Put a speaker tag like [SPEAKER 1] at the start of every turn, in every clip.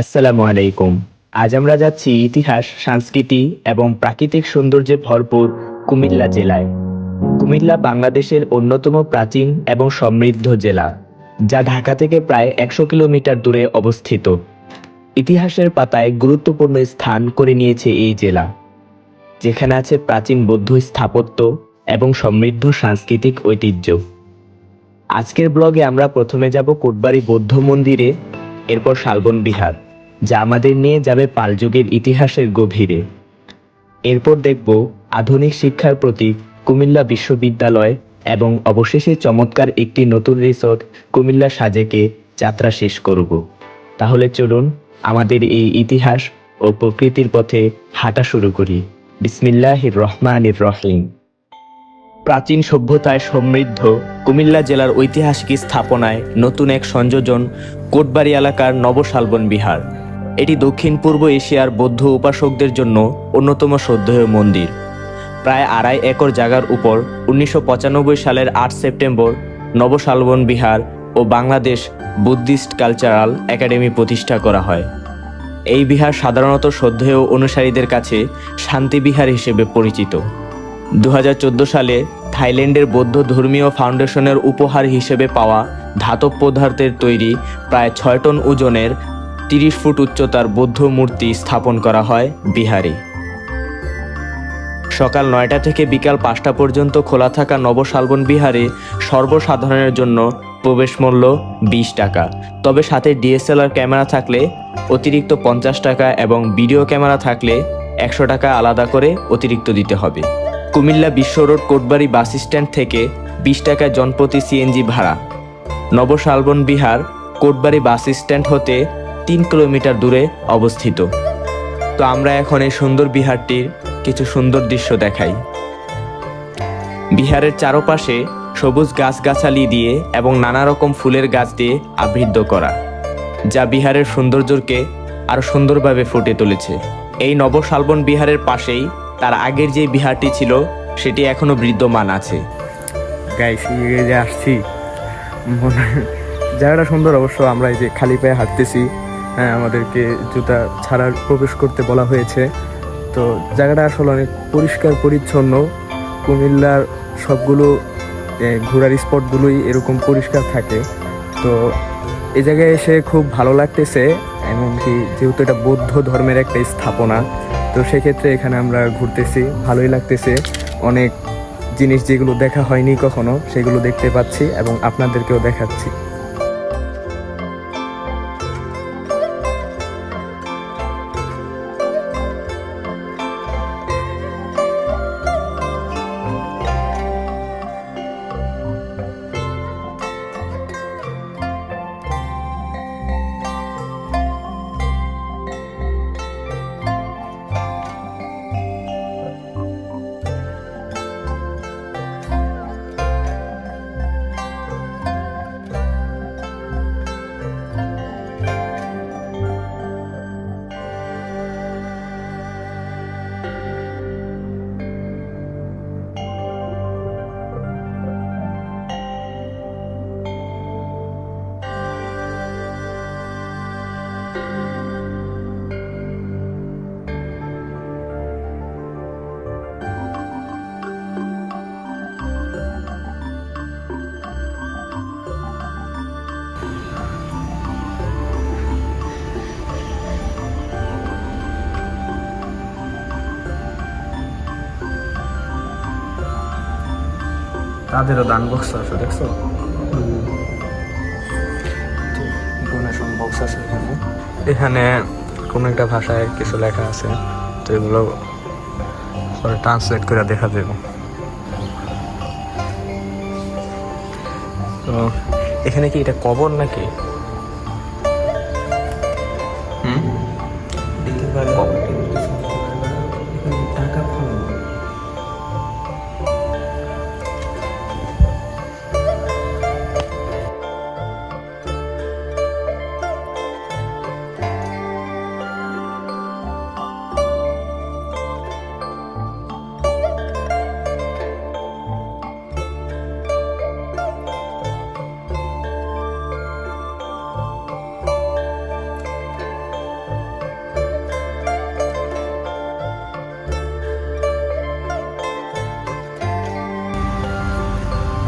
[SPEAKER 1] আসসালামু আলাইকুম। আজ আমরা যাচ্ছি ইতিহাস, সংস্কৃতি এবং প্রাকৃতিক সৌন্দর্যে ভরপুর কুমিল্লা জেলায়। কুমিল্লা বাংলাদেশের অন্যতম প্রাচীন এবং সমৃদ্ধ জেলা, যা ঢাকা থেকে প্রায় একশো কিলোমিটার দূরে অবস্থিত। ইতিহাসের পাতায় গুরুত্বপূর্ণ স্থান করে নিয়েছে এই জেলা, যেখানে আছে প্রাচীন বৌদ্ধ স্থাপত্য এবং সমৃদ্ধ সাংস্কৃতিক ঐতিহ্য। আজকের ব্লগে আমরা প্রথমে যাব কোটবাড়ি বৌদ্ধ মন্দিরে এরপর শালবন বিহার, যা আমাদের নিয়ে যাবে পালযুগের ইতিহাসের গভীরে। এরপর দেখব আধুনিক শিক্ষার প্রতীক কুমিল্লা বিশ্ববিদ্যালয় এবং অবশেষে চমৎকার একটি নতুন রিসোর্ট কুমিল্লা সাজেকে যাত্রা শেষ করব। তাহলে চলুন আমাদের এই ইতিহাস ও প্রকৃতির পথে হাঁটা শুরু করি। বিসমিল্লাহির রহমানির রহিম। প্রাচীন সভ্যতায় সমৃদ্ধ কুমিল্লা জেলার ঐতিহাসিক স্থাপনায় নতুন এক সংযোজন কোটবাড়ি এলাকার নবশালবন বিহার। এটি দক্ষিণ পূর্ব এশিয়ার বৌদ্ধ উপাসকদের জন্য অন্যতম শ্রদ্ধেয় মন্দির। প্রায় আড়াই একর জায়গার উপর উনিশশো পঁচানব্বই সালের আট সেপ্টেম্বর নবশালবন বিহার ও বাংলাদেশ বুদ্ধিস্ট কালচারাল একাডেমি প্রতিষ্ঠা করা হয়। এই বিহার সাধারণত শ্রদ্ধেয় অনুসারীদের কাছে শান্তি বিহার হিসেবে পরিচিত। দু হাজার চোদ্দ সালে থাইল্যান্ডের বৌদ্ধ ধর্মীয় ফাউন্ডেশনের উপহার হিসেবে পাওয়া ধাতব পদার্থের তৈরি প্রায় ছয় টন ওজনের তিরিশ ফুট উচ্চতার বৌদ্ধ মূর্তি স্থাপন করা হয় বিহারে। সকাল নয়টা থেকে বিকাল পাঁচটা পর্যন্ত খোলা থাকা নবশালবন বিহারে সর্বসাধারণের জন্য প্রবেশ মূল্য বিশ টাকা। তবে সাথে ডিএসএলআর ক্যামেরা থাকলে অতিরিক্ত পঞ্চাশ টাকা এবং ভিডিও ক্যামেরা থাকলে একশো টাকা আলাদা করে অতিরিক্ত দিতে হবে। কুমিল্লা বিশ্ব রোড কোটবাড়ি বাস স্ট্যান্ড থেকে বিশ টাকা জনপ্রতি সিএনজি ভাড়া। নবশালবন বিহার কোটবাড়ি বাস স্ট্যান্ড হতে তিন কিলোমিটার দূরে অবস্থিত। তো আমরা এখন এই সুন্দর বিহারটির কিছু সুন্দর দৃশ্য দেখাই। বিহারের চারপাশে সবুজ গাছগাছালি দিয়ে এবং নানা রকম ফুলের গাছ দিয়ে আবৃদ্ধ করা, যা বিহারের সৌন্দর্যকে আরও সুন্দরভাবে ফুটে তুলেছে। এই নবশালবন বিহারের পাশেই তার আগের যে বিহারটি ছিল, সেটি এখনও বিদ্যমান আছে।
[SPEAKER 2] যে আসছি, মনে জায়গাটা সুন্দর, অবশ্য আমরা এই যে খালি পায়ে হাঁটতেছি হ্যাঁ আমাদেরকে জুতা ছাড়ার প্রবেশ করতে বলা হয়েছে। তো জায়গাটা আসলে অনেক পরিষ্কার, পরিচ্ছন্ন। কুমিল্লার সবগুলো ঘোরার স্পটগুলোই এরকম পরিষ্কার থাকে। তো এই জায়গায় এসে খুব ভালো লাগতেছে, এমনকি যেহেতু এটা বৌদ্ধ ধর্মের একটা স্থাপনা তো সেক্ষেত্রে এখানে আমরা ঘুরতেছি, ভালোই লাগতেছে। অনেক জিনিস যেগুলো দেখা হয়নি কখনো, সেগুলো দেখতে পাচ্ছি এবং আপনাদেরকেও দেখাচ্ছি। তাদেরও দান বক্স আছে দেখছ? ডোনেশন বক্স আছে এখানে। এখানে কোনো একটা ভাষায় কিছু লেখা আছে তো এগুলো পরে ট্রান্সলেট করে দেখা যাবে তো এখানে কি এটা কবর নাকি? হুম? টাকা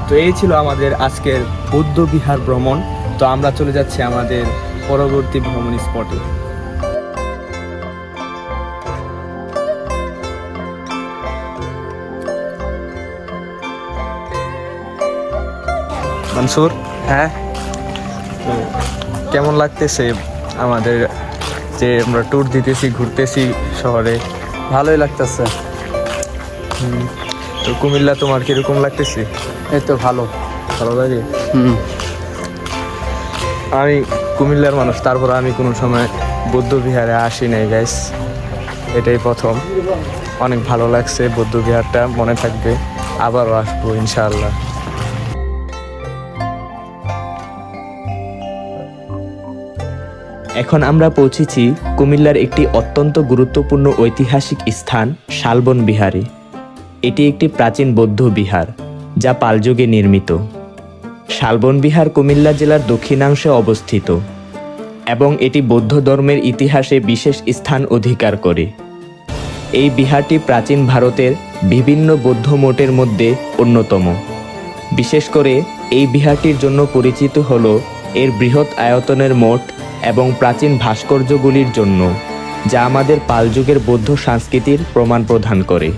[SPEAKER 2] তো এই ছিল আমাদের আজকের বৌদ্ধ বিহার ভ্রমণ। তো আমরা চলে যাচ্ছি আমাদের পরবর্তী ভ্রমণ স্পটে। মনসুর?
[SPEAKER 3] হ্যাঁ।
[SPEAKER 2] তো কেমন লাগতেছে আমাদের যে আমরা ট্যুর দিতেছি ঘুরতেছি শহরে?
[SPEAKER 3] ভালোই লাগতেছে।
[SPEAKER 2] হুম, তো কুমিল্লা তোমার কীরকম লাগতেছে?
[SPEAKER 3] এই তো ভালো।
[SPEAKER 2] ভালো লাগে?
[SPEAKER 3] হুম।
[SPEAKER 2] আমি কুমিল্লার মানুষ তারপর আমি কোনো সময় বৌদ্ধ বিহারে আসি নাই গাইস এটাই প্রথম। অনেক ভালো লাগছে বৌদ্ধ বিহারটা মনে থাকবে। আবারও আসব ইনশাআল্লাহ।
[SPEAKER 1] এখন আমরা পৌঁছেছি কুমিল্লার একটি অত্যন্ত গুরুত্বপূর্ণ ঐতিহাসিক স্থান শালবন বিহারে। এটি একটি প্রাচীন বৌদ্ধ বিহার, যা পালযুগে নির্মিত। শালবন বিহার কুমিল্লা জেলার দক্ষিণাংশে অবস্থিত এবং এটি বৌদ্ধ ধর্মের ইতিহাসে বিশেষ স্থান অধিকার করে। এই বিহারটি প্রাচীন ভারতের বিভিন্ন বৌদ্ধ মঠের মধ্যে অন্যতম। বিশেষ করে এই বিহারটির জন্য পরিচিত হল এর বৃহৎ আয়তনের মঠ এবং প্রাচীন ভাস্কর্যগুলির জন্য, যা আমাদের পালযুগের বৌদ্ধ সংস্কৃতির প্রমাণ প্রদান করে।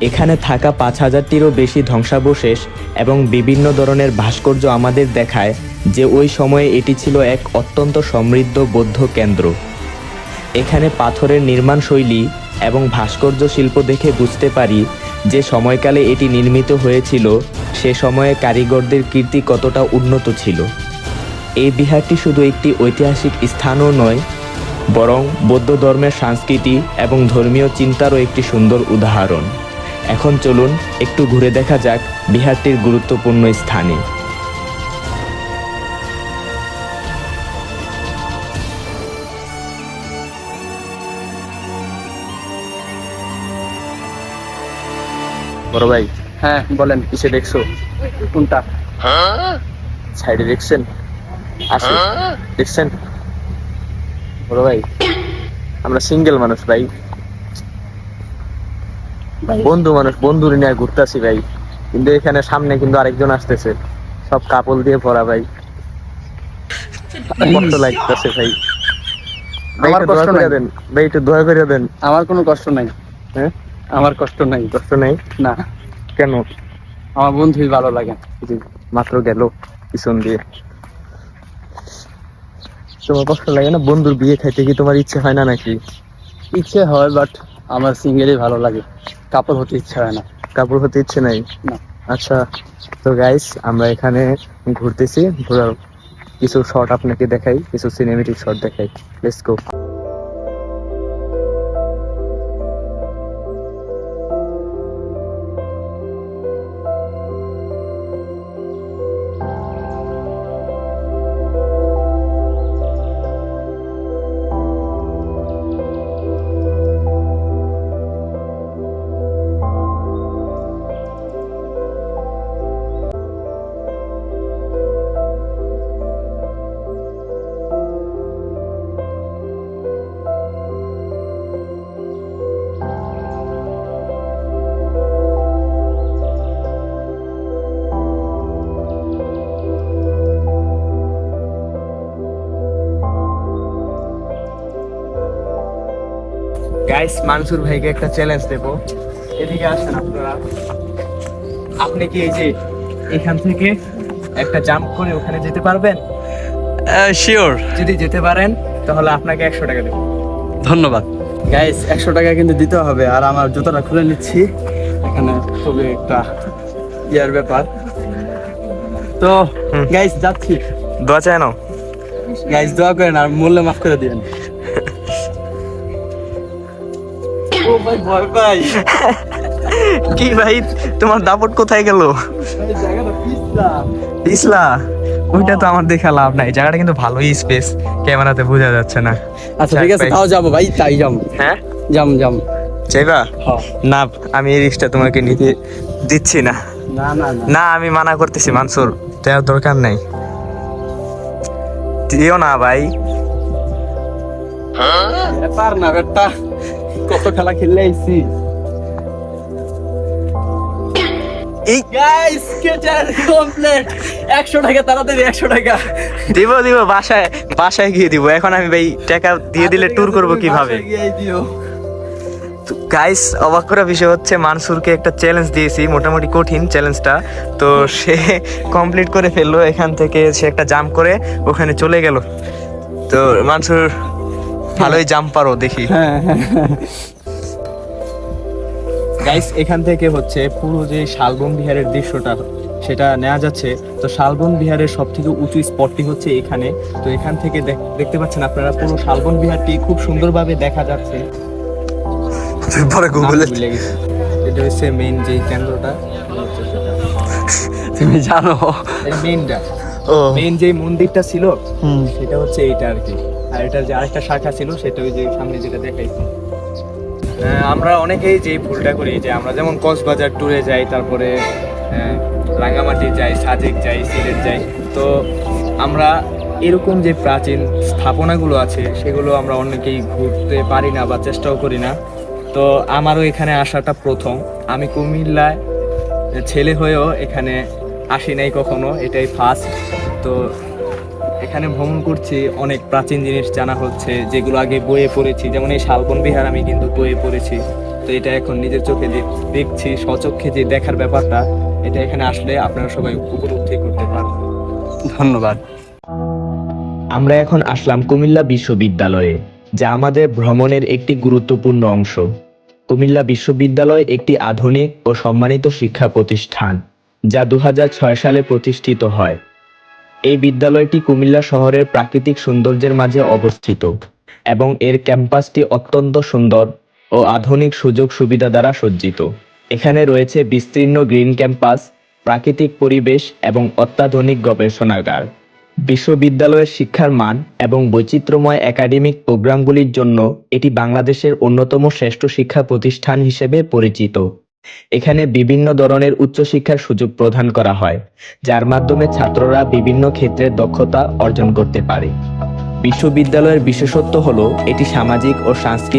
[SPEAKER 1] এখানে থাকা পাঁচ হাজারটিরও বেশি ধ্বংসাবশেষ এবং বিভিন্ন ধরনের ভাস্কর্য আমাদের দেখায় যে ওই সময়ে এটি ছিল এক অত্যন্ত সমৃদ্ধ বৌদ্ধ কেন্দ্র। এখানে পাথরের নির্মাণ শৈলী এবং ভাস্কর্য শিল্প দেখে বুঝতে পারি যে সময়কালে এটি নির্মিত হয়েছিল, সে সময়ে কারিগরদের কীর্তি কতটা উন্নত ছিল। এই বিহারটি শুধু একটি ঐতিহাসিক স্থানও নয়, বরং বৌদ্ধ ধর্মের সংস্কৃতি এবং ধর্মীয় চিন্তারও একটি সুন্দর উদাহরণ। এখন চলুন একটু ঘুরে দেখা যাক বিহারটির গুরুত্বপূর্ণ স্থানে।
[SPEAKER 2] বড় ভাই
[SPEAKER 3] হ্যাঁ বলেন
[SPEAKER 2] কিসে দেখছ?
[SPEAKER 3] কোনটা?
[SPEAKER 2] সাইডে দেখছেন? আসে দেখছেন? বড় ভাই আমরা সিঙ্গেল মানুষ ভাই। বন্ধু মানুষ বন্ধুর নিয়ে ঘুরতেছি ভাই। কিন্তু এখানে সামনে কিন্তু আরেকজন আসতেছে। সব কাপল দিয়ে ভরা ভাই। কষ্ট লাগতেছে ভাই।
[SPEAKER 3] আমার কষ্ট
[SPEAKER 2] করে
[SPEAKER 3] নাই।
[SPEAKER 2] দেন। ভাই একটু দয়া করে দেন।
[SPEAKER 3] আমার কোনো কষ্ট নাই।
[SPEAKER 2] হ্যাঁ?
[SPEAKER 3] আমার কষ্ট নাই।
[SPEAKER 2] কষ্ট নেই?
[SPEAKER 3] না।
[SPEAKER 2] কেন?
[SPEAKER 3] আমার বন্ধুই ভালো লাগে।
[SPEAKER 2] জি, মাত্র গেল পিছন দিয়ে। তোমার কষ্ট লাগে না? বন্ধুর বিয়ে খাইতে কি তোমার ইচ্ছে হয় না নাকি?
[SPEAKER 3] ইচ্ছে হয় বাট আমার সিঙ্গেলই ভালো লাগে। কাপড় হতে ইচ্ছে হয় না।
[SPEAKER 2] কাপড় হতে ইচ্ছে নাই?
[SPEAKER 3] না।
[SPEAKER 2] আচ্ছা তো গাইস আমরা এখানে ঘুরতেছি। ঘোরার কিছু শট আপনাকে দেখাই কিছু সিনেমেটিক শট দেখাই। লেটস গো গাইস মানসুর ভাইকে একটা চ্যালেঞ্জ দেব। এদিকে আসেন আপনারা। আপনি কি এই যে এখান থেকে একটা জাম্প করে ওখানে যেতে পারবেন?
[SPEAKER 3] শিওর
[SPEAKER 2] যদি যেতে পারেন তাহলে আপনাকে একশো টাকা দেবো।
[SPEAKER 3] ধন্যবাদ। গাইস একশো টাকা কিন্তু দিতে হবে আর আমার জুতোটা খুলে নিচ্ছি। এখানে খুবই একটা ইয়ার ব্যাপার। তো গাইস যাচ্ছি।
[SPEAKER 2] দোয়া চায় না
[SPEAKER 3] গাইস দোয়া করেন আর মূল্য মাফ করে দিবেন। ভাই ভয় পাই।
[SPEAKER 2] কি ভাই তোমার দাপট কোথায় গেল? ইসলা ওইটা তো আমার দেখা লাভ নাই। জায়গাটা কিন্তু ভালোই স্পেস ক্যামেরাতে বোঝা যাচ্ছে না।
[SPEAKER 3] আচ্ছা ঠিক আছে তাও যাব ভাই তাই যাম
[SPEAKER 2] হ্যাঁ?
[SPEAKER 3] যাম যাম।
[SPEAKER 2] চাইবা
[SPEAKER 3] হ্যাঁ।
[SPEAKER 2] না আমি এই রিক্সটা তোমাকে নিতে দিচ্ছি না।
[SPEAKER 3] না না না।
[SPEAKER 2] না আমি মানা করতেছি মানসুর। দেওয়ার দরকার নাই। দিও না ভাই।
[SPEAKER 3] ব্যাপার না বেটা কত খেলা খেললে আইছি।
[SPEAKER 2] এই
[SPEAKER 3] গাইস কেচার কমপ্লিট একশো টাকা তাড়াতাড়ি একশো টাকা।
[SPEAKER 2] দিব দিব বাসায় বাসায় গিয়ে দিব। এখন আমি ভাই টাকা দিয়ে দিলে ট্যুর করব কীভাবে? গাইস অবাক করা বিষয় হচ্ছে মানসুরকে একটা চ্যালেঞ্জ দিয়েছি মোটামুটি কঠিন চ্যালেঞ্জটা তো সে কমপ্লিট করে ফেলল এখান থেকে সে একটা জাম্প করে ওখানে চলে গেল। তো মানসুর ভালোই জাম্প পারো দেখি।
[SPEAKER 3] হ্যাঁ হ্যাঁ
[SPEAKER 2] গাইস এখান থেকে হচ্ছে পুরো যে শালবন বিহারের দৃশ্যটা সেটা নেওয়া যাচ্ছে। তো শালবন বিহারের সব থেকে উঁচু স্পটটি হচ্ছে এখানে। তো এখান থেকে দেখ- দেখতে পাচ্ছেন আপনারা পুরো শালবন বিহারটি খুব সুন্দরভাবে দেখা যাচ্ছে।
[SPEAKER 3] পরে
[SPEAKER 2] গেছি। এটা হচ্ছে মেইন যে কেন্দ্রটা।
[SPEAKER 3] তুমি জানো।
[SPEAKER 2] মেইনটা
[SPEAKER 3] ও।
[SPEAKER 2] মেইন যে মন্দিরটা ছিল
[SPEAKER 3] হুম।
[SPEAKER 2] সেটা হচ্ছে এইটা আর কি। আর এটার যে আরেকটা শাখা ছিল সেটা ওই যে সামনে যেটা দেখাইছি। আমরা অনেকেই যে ভুলটা করি যে আমরা যেমন কক্সবাজার ট্যুরে যাই তারপরে আহ, রাঙামাটি যাই সাজেক যাই সিলেট যাই তো আমরা এরকম যে প্রাচীন স্থাপনাগুলো আছে সেগুলো আমরা অনেকেই ঘুরতে পারি না বা চেষ্টাও করি না। তো আমারও এখানে আসাটা প্রথম। আমি কুমিল্লায় ছেলে হয়েও এখানে আসি নাই কখনো এটাই ফার্স্ট তো এখানে ভ্রমণ করছি, অনেক প্রাচীন জিনিস জানা হচ্ছে, যেগুলো আগে বইয়ে পড়েছি। যেমন এই শালবন বিহার আমি কিন্তু বইয়ে পড়েছি। তো এটা এখন নিজের চোখে দেখ- দেখছি, স্বচক্ষে যে দেখার ব্যাপারটা, এটা এখানে আসলে আপনারা সবাই উপলব্ধি করতে পারবেন।
[SPEAKER 3] ধন্যবাদ।
[SPEAKER 1] আমরা এখন আসলাম কুমিল্লা বিশ্ববিদ্যালয়ে, যা আমাদের ভ্রমণের একটি গুরুত্বপূর্ণ অংশ। কুমিল্লা বিশ্ববিদ্যালয় একটি আধুনিক ও সম্মানিত শিক্ষা প্রতিষ্ঠান, যা দু হাজার ছয় সালে প্রতিষ্ঠিত হয়। এই বিদ্যালয়টি কুমিল্লা শহরের প্রাকৃতিক সৌন্দর্যের মাঝে অবস্থিত এবং এর ক্যাম্পাসটি অত্যন্ত সুন্দর ও আধুনিক সুযোগ সুবিধা দ্বারা সজ্জিত। এখানে রয়েছে বিস্তীর্ণ গ্রিন ক্যাম্পাস, প্রাকৃতিক পরিবেশ এবং অত্যাধুনিক গবেষণাগার। বিশ্ববিদ্যালয়ের শিক্ষার মান এবং বৈচিত্র্যময় একাডেমিক প্রোগ্রামগুলির জন্য এটি বাংলাদেশের অন্যতম শ্রেষ্ঠ শিক্ষা প্রতিষ্ঠান হিসেবে পরিচিত। এখানে বিভিন্ন ধরনের উচ্চশিক্ষার সুযোগ প্রদান করা হয় যার মাধ্যমে ছাত্ররা বিভিন্ন ক্ষেত্রে দক্ষতা অর্জন করতে পারে। বিশ্ববিদ্যালয়ের বিশেষত্ব হল এটি সামাজিক ও সাংস্কৃতিক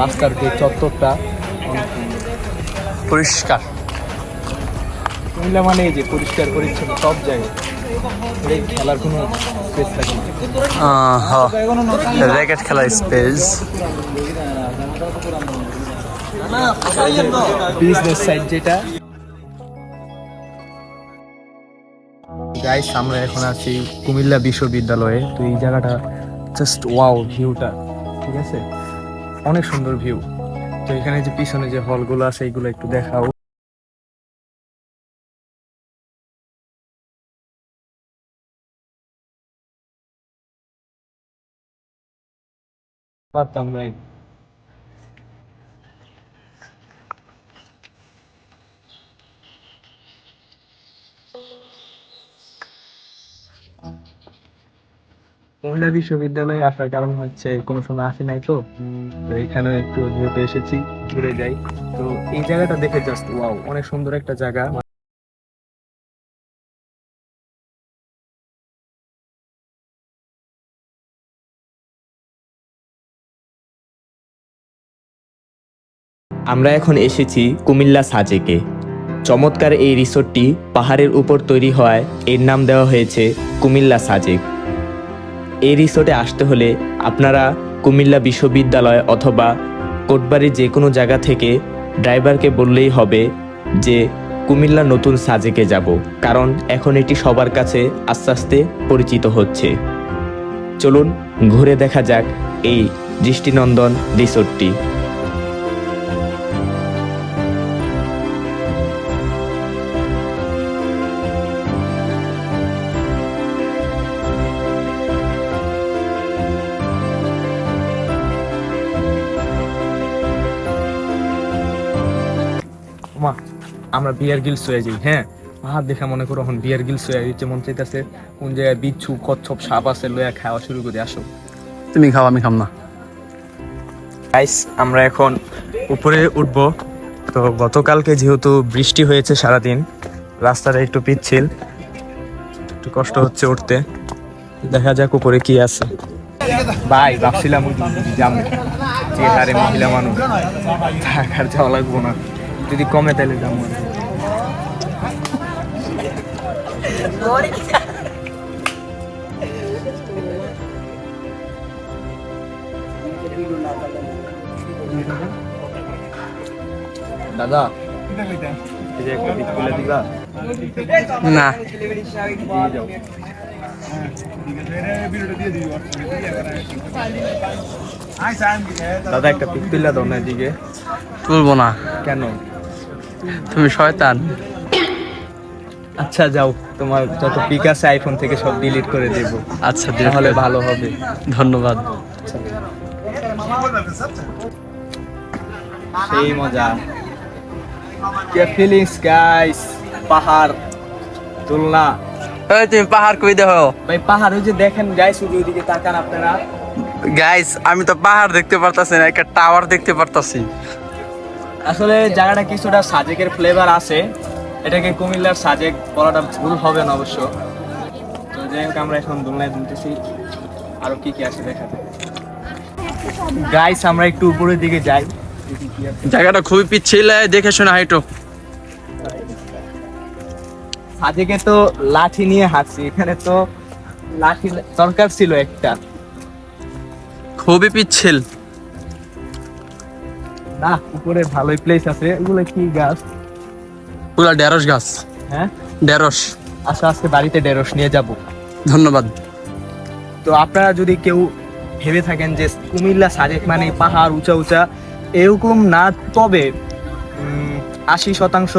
[SPEAKER 2] রাস্তার যে চত্বরটা
[SPEAKER 3] পরিষ্কার।
[SPEAKER 2] কুমিল্লা মানে এই যে পরিষ্কার পরিচ্ছন্ন সব জায়গায়। এই খেলার কোনো স্পেস থাকে না।
[SPEAKER 3] র্যাকেট খেলার স্পেস
[SPEAKER 2] বিজনেস সাইড যেটা। গাইস আমরা এখন আছি কুমিল্লা বিশ্ববিদ্যালয়ে। তো এই জায়গাটা জাস্ট ওয়াও ভিউটা ঠিক আছে? অনেক সুন্দর ভিউ তো এখানে যে পিছনে যে হলগুলো আছে এইগুলো একটু দেখাও। পারতাম না মহিলা বিশ্ববিদ্যালয়ে আসার কারণ হচ্ছে কোনো সময় আসি নাই তো। তো এখানে একটু যেহেতু এসেছি, ঘুরে যাই। তো এই জায়গাটা দেখে জাস্ট ওয়াও অনেক সুন্দর একটা জায়গা।
[SPEAKER 1] আমরা এখন এসেছি কুমিল্লা সাজেকে। চমৎকার এই রিসোর্টটি পাহাড়ের উপর তৈরি হওয়ায় এর নাম দেওয়া হয়েছে কুমিল্লা সাজেক। এই রিসোর্টে আসতে হলে আপনারা কুমিল্লা বিশ্ববিদ্যালয় অথবা কোটবাড়ির যে কোনো জায়গা থেকে ড্রাইভারকে বললেই হবে যে, কুমিল্লা নতুন সাজেকে যাব। কারণ এখন এটি সবার কাছে আস্তে আস্তে পরিচিত হচ্ছে। চলুন ঘুরে দেখা যাক এই দৃষ্টিনন্দন রিসোর্টটি।
[SPEAKER 2] আমরা বিয়ার গিলস হয়ে যাই হ্যাঁ? হাত দেখা মনে করো এখন বিয়ার গিলস হয়ে যাচ্ছে মন চাইতেছে কোন জায়গায় বিচ্ছু কচ্ছপ সাপ আছে লয়া খাওয়া শুরু করে আসো।
[SPEAKER 3] তুমি খাও আমি খাম না।
[SPEAKER 2] গাইস আমরা এখন উপরে উঠব। তো গতকালকে যেহেতু বৃষ্টি হয়েছে সারাদিন রাস্তাটা একটু পিচ্ছিল একটু কষ্ট হচ্ছে উঠতে। দেখা যাক উপরে কি আছে। ভাই ভাবছিলাম যে হারে মহিলা মানুষ থাকার যাওয়া লাগবো না। যদি কমে তাহলে যাব দাদা
[SPEAKER 3] না।
[SPEAKER 2] দাদা একটা পিক তুলে দাও না এদিকে।
[SPEAKER 3] তুলবো না।
[SPEAKER 2] কেন?
[SPEAKER 3] তুমি শয়তান।
[SPEAKER 2] আচ্ছা যাও তোমার যত পিক আছে আইফোন থেকে সব ডিলিট করে দেবো।
[SPEAKER 3] আচ্ছা
[SPEAKER 2] তাহলে ভালো হবে।
[SPEAKER 3] ধন্যবাদ।
[SPEAKER 2] সেই মজা। কে ফিলিংস গাইস পাহাড় তুলনা
[SPEAKER 3] এই তুমি পাহাড় কই দেখো?
[SPEAKER 2] ভাই পাহাড় ওই যে দেখেন গাইস ওইদিকে তাকান আপনারা।
[SPEAKER 3] গাইস আমি তো পাহাড় দেখতে পারতাছি না একটা টাওয়ার দেখতে পারতাছি।
[SPEAKER 2] আসলে জায়গাটা কিছুটা সাজেকের ফ্লেভার আছে। এটাকে কুমিল্লার সাজেক বলাটা ভুল হবে না অবশ্য। তো যাই হোক আমরা এখন দোলনায় দুলতেছি। আরও কি কি আছে দেখা যায় গাইস আমরা একটু উপরের দিকে যাই।
[SPEAKER 3] জায়গাটা খুবই পিচ্ছিল দেখে শুনে হাইটো।
[SPEAKER 2] সাজেকে তো লাঠি নিয়ে হাঁটছি এখানে তো লাঠি দরকার ছিল একটা।
[SPEAKER 3] খুবই পিচ্ছিল।
[SPEAKER 2] না উপরে ভালোই প্লেস আছে। এগুলো কি গাছ?
[SPEAKER 3] পুরো ঢেঁড়স গাছ।
[SPEAKER 2] হ্যাঁ?
[SPEAKER 3] ঢেঁড়স।
[SPEAKER 2] আচ্ছা আজকে বাড়িতে ঢেঁড়স নিয়ে যাব।
[SPEAKER 3] ধন্যবাদ।
[SPEAKER 2] তো আপনারা যদি কেউ ভেবে থাকেন যে কুমিল্লা সাজেক মানে পাহাড় উঁচা উঁচা এরকম না তবে আশি শতাংশ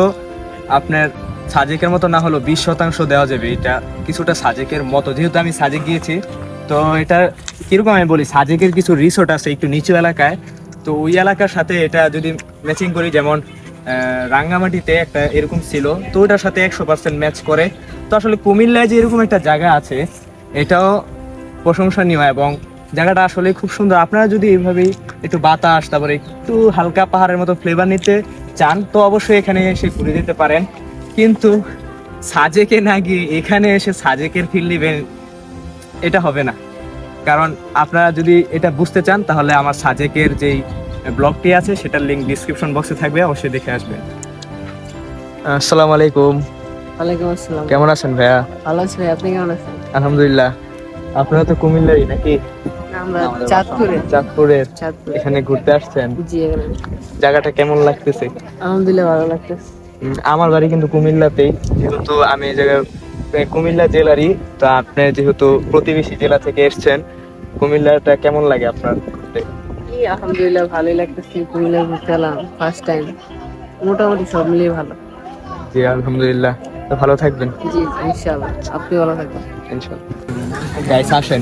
[SPEAKER 2] আপনার সাজেকের মতো না হলেও বিশ শতাংশ দেওয়া যাবে। এটা কিছুটা সাজেকের মতো। যেহেতু আমি সাজেক গিয়েছি তো এটা কীরকম আমি বলি সাজেকের কিছু রিসোর্ট আছে একটু নিচু এলাকায়। তো ওই এলাকার সাথে এটা যদি ম্যাচিং করি, যেমন রাঙ্গামাটিতে একটা এরকম ছিল, তো ওটার সাথে একশো পার্সেন্ট ম্যাচ করে। তো আসলে কুমিল্লায় যে এরকম একটা জায়গা আছে, এটাও প্রশংসনীয় এবং জায়গাটা আসলে খুব সুন্দর। আপনারা যদি এইভাবেই একটু বাতাস, তারপরে একটু হালকা পাহাড়ের মতো ফ্লেভার নিতে চান, তো অবশ্যই এখানে এসে ঘুরে যেতে পারেন। কিন্তু সাজেকে না গিয়ে এখানে এসে সাজেকের ফিল নেবেন, এটা হবে না। কারণ আপনারা যদি এটা বুঝতে চান তাহলে আমার সাজেকের যেই ব্লগটি আছে সেটার লিঙ্ক ডিসক্রিপশন বক্সে থাকবে অবশ্যই দেখে আসবেন। আসসালামু আলাইকুম
[SPEAKER 4] ওয়ালাইকুম আসসালাম।
[SPEAKER 2] কেমন আছেন ভাইয়া?
[SPEAKER 4] ভালো আছি ভাই আপনি কেমন আছেন?
[SPEAKER 2] আলহামদুলিল্লাহ। আপনারা তো কুমিল্লারই নাকি?
[SPEAKER 4] আমরা চাঁদপুরে।
[SPEAKER 2] এখানে ঘুরতে আসছেন?
[SPEAKER 4] জি
[SPEAKER 2] জায়গাটা কেমন লাগতেছে?
[SPEAKER 4] আলহামদুলিল্লাহ ভালো লাগতেছে।
[SPEAKER 2] আমার বাড়ি কিন্তু কুমিল্লাতেই। যেহেতু আমি এই জায়গায় কুমিল্লা জেলারই তো আপনি যেহেতু প্রতিবেশী জেলা থেকে এসেছেন কুমিল্লাটা কেমন লাগে আপনার
[SPEAKER 4] আলহামদুলিল্লাহ ভালোই লাগতেছে কুমিল্লা ঘুরতে এলাম ফার্স্ট টাইম মোটামুটি সব মিলিয়ে ভালো।
[SPEAKER 2] জি আলহামদুলিল্লাহ। তো ভালো থাকবেন।
[SPEAKER 4] জি ইনশাআল্লাহ। আপনি ভালো থাকবেন। ইনশাআল্লাহ।
[SPEAKER 2] গাইস আসেন।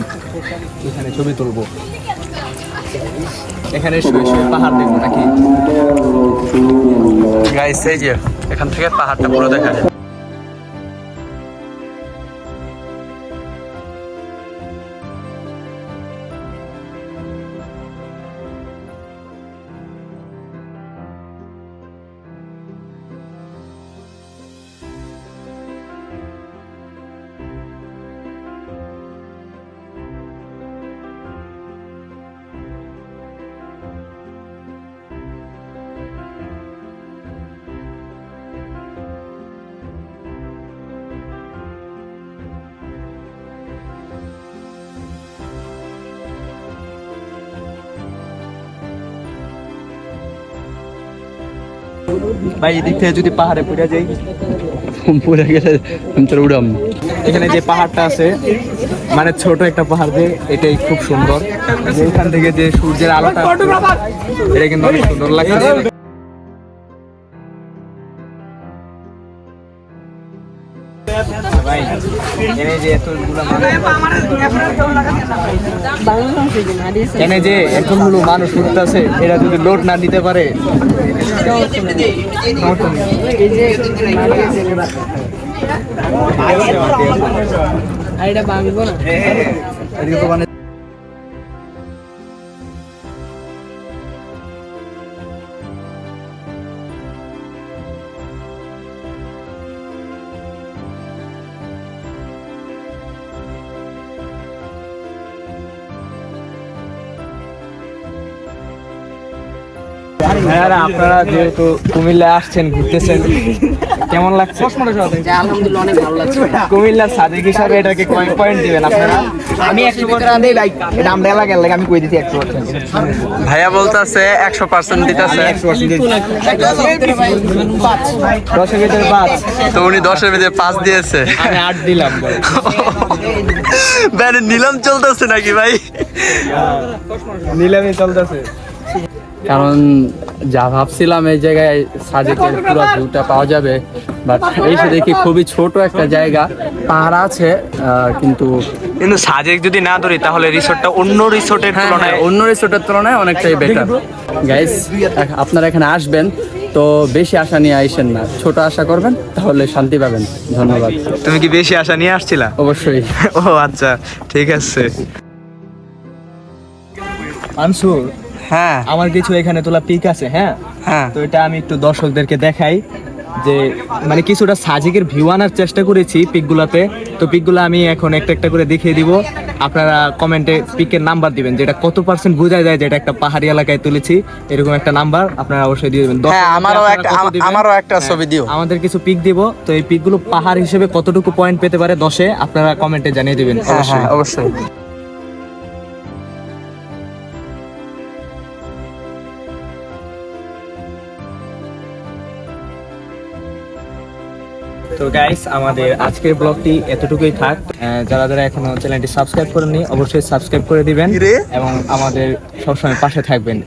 [SPEAKER 2] এখানে ছবি তুলবো। এখানে শুয়ে শুয়ে পাহাড় দেখব নাকি?
[SPEAKER 3] গাইস এই যে এখান থেকে পাহাড়টা পুরো দেখা যায়।
[SPEAKER 2] ভাই এদিক থেকে যদি পাহাড়ে পড়ে যাই।
[SPEAKER 3] পুড়ে গেলে আমি তোর উড়াম।
[SPEAKER 2] এখানে যে পাহাড়টা আছে মানে ছোট একটা পাহাড় যে এটাই খুব সুন্দর। এখান থেকে যে সূর্যের আলোটা এটা কিন্তু অনেক সুন্দর লাগছে এখানে যে এতগুলো মানুষ উঠতেছে এরা যদি লোড না দিতে পারে
[SPEAKER 4] এটা ভাঙবো না
[SPEAKER 2] ভাইয়ারা আপনারা যেহেতু কুমিল্লায় আসছেন ঘুরতেছেন কেমন লাগছে?
[SPEAKER 4] যে আলহামদুলিল্লাহ অনেক ভালো লাগছে।
[SPEAKER 2] কুমিল্লার সাদিক হিসাবে এটাকে কয় পয়েন্ট দিবেন আপনারা।
[SPEAKER 5] আমি একশো পার্সেন্ট দিই ভাই। এটা আমরা এলাকার লাগে আমি কই দিছি একশো পার্সেন্ট
[SPEAKER 3] ভাইয়া বলতেছে একশো পার্সেন্ট দিতেছে।
[SPEAKER 2] দশের ভিতরে পাঁচ।
[SPEAKER 3] তো উনি দশের ভিতরে পাঁচ দিয়েছে।
[SPEAKER 2] আমি আট দিলাম।
[SPEAKER 3] ব্যান নিলাম চলতেছে নাকি ভাই?
[SPEAKER 2] নিলামই চলতেছে।
[SPEAKER 3] কারণ যা ভাবছিলাম এই জায়গায় সাজেকের পুরো ভিউটা পাওয়া যাবে বাট এসে দেখি খুবই ছোট একটা জায়গা পাহাড় আছে আহ, কিন্তু
[SPEAKER 2] কিন্তু সাজেক যদি না ধরি তাহলে রিসোর্টটা অন্য রিসোর্টের
[SPEAKER 3] হ্যাঁ,
[SPEAKER 2] তুলনায়
[SPEAKER 3] হ্যাঁ, অন্য রিসোর্টের তুলনায় অনেকটাই বেটার গাইস আপনারা এখানে আসবেন তো বেশি আশা নিয়ে আইসেন না। ছোট আশা করবেন তাহলে শান্তি পাবেন। ধন্যবাদ।
[SPEAKER 2] তুমি কি বেশি আশা নিয়ে আসছিলা?
[SPEAKER 3] অবশ্যই।
[SPEAKER 2] ও আচ্ছা ঠিক আছে। আনসুর
[SPEAKER 3] হ্যাঁ।
[SPEAKER 2] আমার কিছু এখানে তোলা পিক আছে হ্যাঁ?
[SPEAKER 3] হ্যাঁ।
[SPEAKER 2] তো এটা আমি একটু দর্শকদেরকে দেখাই যে মানে কিছুটা সাজিকের ভিউ আনার চেষ্টা করেছি পিকগুলোতে তো পিকগুলো আমি এখন একটা একটা করে দেখিয়ে দিব। আপনারা কমেন্টে পিকের নাম্বার দিবেন যেটা কত পার্সেন্ট বোঝা যায় যে এটা একটা পাহাড়ি এলাকায় তুলেছি এরকম একটা নাম্বার আপনারা অবশ্যই দিয়ে দেবেন।
[SPEAKER 3] হ্যাঁ, আমারও একটা-? আমারও একটা
[SPEAKER 2] হ্যাঁ,
[SPEAKER 3] ছবি দিও।
[SPEAKER 2] আমাদের কিছু পিক দিব। তো এই পিকগুলো পাহাড় হিসেবে কতটুকু পয়েন্ট পেতে পারে দশে আপনারা কমেন্টে জানিয়ে দিবেন
[SPEAKER 3] হ্যাঁ
[SPEAKER 2] অবশ্যই।
[SPEAKER 3] হ্যাঁ অবশ্যই।
[SPEAKER 2] তো গাইস আমাদের আজকের ব্লগটি এতটুকুই থাক। যারা যারা এখনও চ্যানেলটি সাবস্ক্রাইব করেননি অবশ্যই সাবস্ক্রাইব করে দিবেন এবং আমাদের সবসময় পাশে থাকবেন